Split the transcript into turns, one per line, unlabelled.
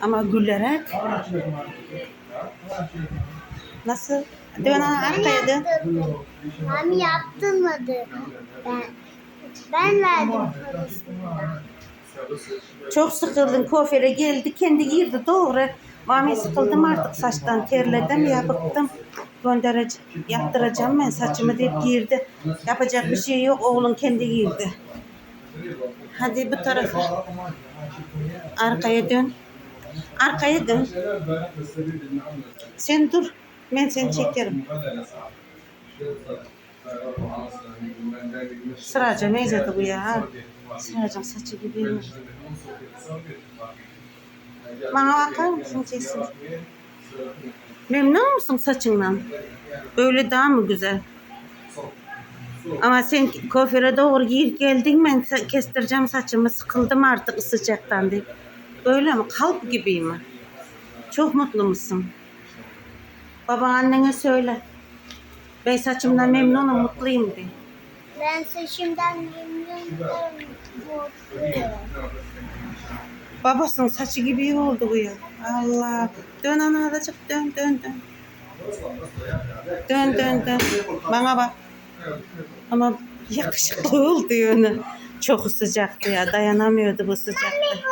Ama gülerek. Nasıl? Dön arkaya dön.
Mami de? Ben, ben verdim parasını.
Çok sıkıldın kuaföre geldi kendi girdi doğru. Mami sıkıldım artık saçtan terledim ya bıktım. Gönderece yaptıracağım ben saçımı deyip girdi. Yapacak bir şey yok oğlum kendi girdi. Hadi bu tarafa. Arkaya dön. Arkaya dön. Sen dur. Ben seni çekerim. Sıraca meyzeti bu ya. Sıracağım saçı gibi. Bana bakar mısın Cesim? Memnun musun saçından? Böyle daha mı güzel? Ama sen kuaföre doğru gir geldin ben kestireceğim saçımı sıkıldım artık sıcaktan diye. Öyle mi? Kalp gibi mi? Çok mutlu musun? Baba annene söyle. Ben saçımdan memnunum, mutluyum de.
Ben saçımdan memnunum. Mutluyum.
Babasının saçı gibi iyi oldu bu ya. Allah. Dön ana azıcık dön dön dön. Dön dön dön. Bana bak. Ama yakışıklı oldu yani. Çok sıcaktı ya dayanamıyordu bu sıcakta.